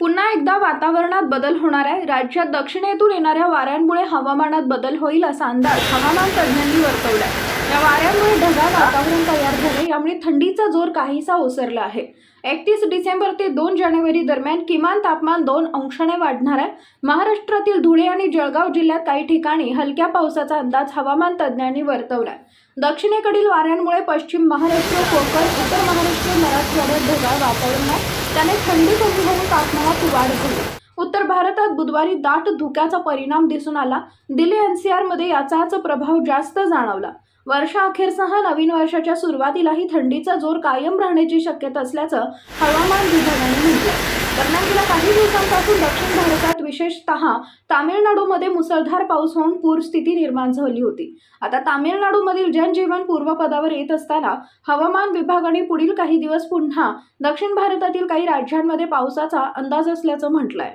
पुन्हा एकदा वातावरणात बदल होणार आहे. राज्यात दक्षिणेतून येणाऱ्या वाऱ्यांमुळे हवामानात बदल होईल असा अंदाज हवामान तज्ज्ञांनी वर्तवला आहे या वाऱ्यांमुळे ढगाळ वातावरण तयार झाले यामुळे थंडीचा जोर काहीसा ओसरला आहे. एकतीस डिसेंबर ते दोन जानेवारी दरम्यान किमान तापमान दोन अंशाने वाढणार आहे. महाराष्ट्रातील धुळे आणि जळगाव जिल्ह्यात काही ठिकाणी हलक्या पावसाचा अंदाज हवामान तज्ज्ञांनी वर्तवला आहे दक्षिणेकडील वाऱ्यांमुळे पश्चिम महाराष्ट्र कोकण उत्तर महाराष्ट्र मराठवाड्यात ढगाळ वातावरण आहे. त्याने थंडी कमी होऊन तापमान वाढ झाली उत्तर भारतात बुधवारी दाट धुक्याचा परिणाम दिसून आला. दिल्ली एनसीआरमध्ये याचाच प्रभाव जास्त जाणवला. वर्षाअखेरसह नवीन वर्षाच्या सुरुवातीलाही थंडीचा जोर कायम राहण्याची शक्यता असल्याचं हवामान विभागाने म्हटलं दरम्यान गेल्या काही दिवसांपासून दक्षिण भारतात विशेषतः तामिळनाडूमध्ये मुसळधार पाऊस होऊन पूरस्थिती निर्माण झाली होती. आता तामिळनाडूमधील जनजीवन पूर्वपदावर येत असताना हवामान विभागाने पुढील काही दिवस पुन्हा दक्षिण भारतातील काही राज्यांमध्ये पावसाचा अंदाज असल्याचं म्हटलंय.